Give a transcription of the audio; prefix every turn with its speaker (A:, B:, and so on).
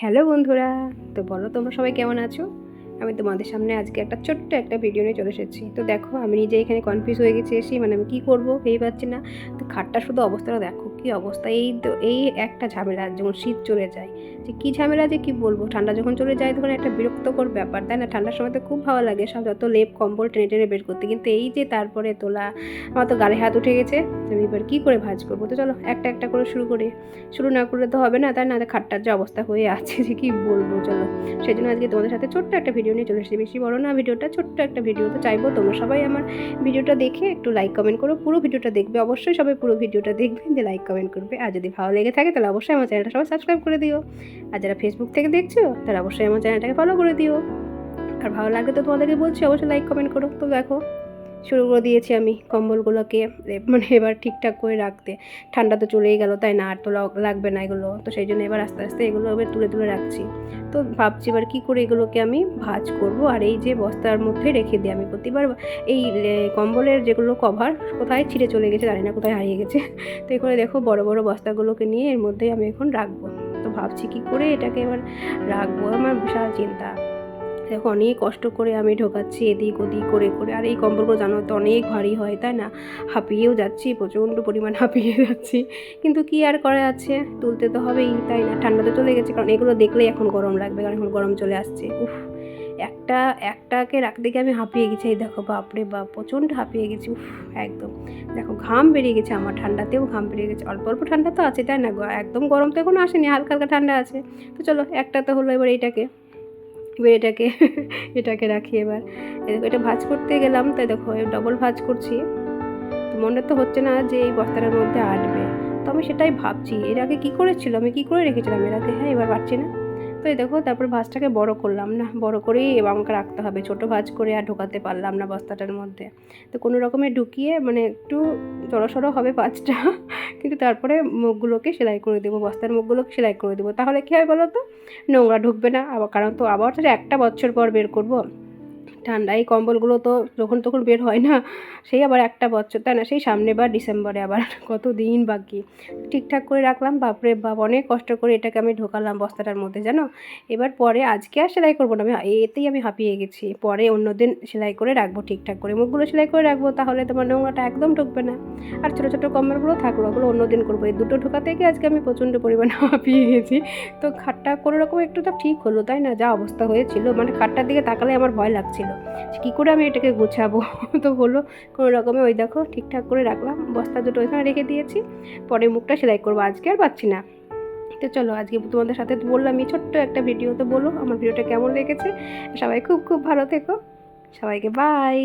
A: Hello বন্ধুরা, তো বলো তোমরা সবাই কেমন আছো? আমি তোমাদের সামনে আজকে একটা ছোট্ট একটা ভিডিও নিয়ে চলে এসেছি। তো দেখো, আমি নিজে এখানে কনফিউজ হয়ে গেছি এসে মানে আমি কী করব ভেবে পাচ্ছি না। তো খাটটা শুধু অবস্থাটা দেখো। কী অবস্থা? এই তো, এই একটা ঝামেলা, যখন শীত চলে যায়, যে কী ঝামেলা যে কী বলব? ঠান্ডা যখন চলে যায়, তখন একটা বিরক্তকর ব্যাপার, তাই না? ঠান্ডার সময় তো খুব ভালো লাগে, সব যত লেপ, কম্বল টেনে টেনে বের করতে। কিন্তু এই যে তারপরে তোলা, আমার তো গালে হাত উঠে গেছে আমি এবার কী করে ভাজ করব? তো চলো, একটা একটা করে শুরু করি। শুরু না করলে তো হবে না, তাই না? খাটটার যে অবস্থা হয়ে আছে, যে কী বলব? চলো সেই জন্য আজকে তোমাদের সাথে ছোট্ট একটা ভিডিও নিয়ে চলে এসেছি। বেশি বড় না, ভিডিওটা ছোট্ট একটা ভিডিও, তো চাইব তোমরা সবাই আমার ভিডিওটা দেখে একটু লাইক কমেন্ট করো। পুরো ভিডিওটা দেখবে, অবশ্যই সবাই পুরো ভিডিওটা দেখবে, যে লাইক কমেন্ট করবে। আর যদি ভালো লেগে থাকে, তাহলে অবশ্যই আমার চ্যানেলটা সবাই সাবস্ক্রাইব করে দিও। আর যারা ফেসবুক থেকে দেখছ, তারা অবশ্যই আমার চ্যানেলটাকে ফলো করে দিও। আর ভালো লাগলে তো তোমাদেরকে বলছি, অবশ্যই লাইক কমেন্ট করো। তো দেখো শুরু করে দিয়েছি আমি কম্বলগুলোকে মানে এবার ঠিকঠাক করে রাখতে। ঠান্ডা তো চলেই গেল, তাই না? আর তো লাগবে না এগুলো। তো সেই জন্য এবার আস্তে আস্তে এগুলো এবার তুলে তুলে রাখছি। তো ভাবছি এবার কী করে এগুলোকে আমি ভাজ করব? আর এই যে বস্তার মধ্যে রেখে দিই আমি প্রতিবার, এই কম্বলের যেগুলো কভার কোথায় ছিঁড়ে চলে গেছে জানি না, কোথায় হারিয়ে গেছে। তো এখানে দেখো বড় বড় বস্তাগুলোকে নিয়ে এর মধ্যেই আমি এখন রাখব। তো ভাবছি কী করে এটাকে এবার রাখব? আমার বিশাল চিন্তা। দেখো, অনেক কষ্ট করে আমি ঢোকাচ্ছি এদিক ওদিক করে করে। আর এই কম্বলগুলো জানো তো অনেক ভারী হয়, তাই না? হাঁপিয়েও যাচ্ছি, প্রচণ্ড পরিমাণ হাঁপিয়ে যাচ্ছি। কিন্তু কি আর করা আছে? তুলতে তো হবেই, তাই না? ঠান্ডা তো চলে গেছে, কারণ এগুলো দেখলেই এখন গরম লাগবে, কারণ এখন গরম চলে আসছে। উফ, একটা, একটাকে রাখতে গিয়ে আমি হাঁপিয়ে গেছি, এই দেখো, বাপরে বাপ, প্রচণ্ড হাঁপিয়ে গেছি, উফ, একদম। দেখো, ঘাম বেরিয়ে গেছে আমার, ঠান্ডাতেও ঘাম বেরিয়ে গেছে। অল্প অল্প ঠান্ডা তো আছে, তাই না একদম গরম তো এখনও আসেনি, হালকা হালকা ঠান্ডা আছে। তো চলো, একটা তো হলো এবার এইটাকে। এবার এটাকে এটাকে রাখি এবার। এটা ভাজ করতে গেলাম তাই দেখো ডবল ভাজ করছি। তো মনে তো হচ্ছে না যে এই বস্তাটার মধ্যে আটবে। তো আমি সেটাই ভাবছি এর আগে কী করেছিল? আমি কী করে রেখেছিলাম? এর আগে? হ্যাঁ এবার পারছি না। তো এই দেখো তারপর ভাজটাকে বড় করলাম না বড় করেই এবার আমাকে রাখতে হবে। ছোট ভাজ করে আর ঢোকাতে পারলাম না বস্তাটার মধ্যে। তো কোনো রকমে ঢুকিয়ে মানে একটু জড়সড়ো হবে পাঁচটা। কিন্তু তারপরে মুখগুলোকে সেলাই করে দেবো, বস্তার মুখগুলোকে সেলাই করে দেবো। তাহলে কী হয় বলো তো নোংরা ঢুকবে না। আবার, কারণ তো আবার তো একটা বছর পর বের করব। ঠান্ডা, এই কম্বলগুলো তো যখন তখন বের হয় না, সেই আবার একটা বছর, তাই না? সেই সামনে বা ডিসেম্বরে আবার কত দিন বাকি। ঠিকঠাক করে রাখলাম, বাপরে বাপ, অনেক কষ্ট করে এটাকে আমি ঢোকালাম বস্তাটার মধ্যে, জানো? এবার পরে আজকে আর সেলাই করব না, আমি এতেই আমি হাঁপিয়ে গেছি। পরে অন্য দিন সেলাই করে রাখব, ঠিকঠাক করে। মুখগুলো সেলাই করে রাখব, তাহলে তোমার নোংরাটা একদম ঢুকবে না। আর ছোটো ছোটো কম্বলগুলো থাকল ওগুলো অন্য দিন করব। এই দুটো ঢোকা থেকে আজকে আমি প্রচণ্ড পরিমাণে হাঁপিয়ে গেছি। তো খাটটা কোনো রকম একটু তো ঠিক হলো, তাই না? যা অবস্থা হয়েছিল মানে খাটটার দিকে তাকালে আমার ভয় লাগছিল। কী করে আমি এটাকে গুছাবো? তো হলো কোনো রকমে ওই দেখো ঠিকঠাক করে রাখলাম। বস্তা দুটো ওইখানে রেখে দিয়েছি। পরে মুখটা সেলাই করব। আজকে আর পাচ্ছি না। তো চলো আজকে তোমাদের সাথে বললাম এই ছোট্ট একটা ভিডিও তো বলো আমার ভিডিওটা কেমন লেগেছে। সবাই খুব খুব ভালো থেকো। সবাইকে বাই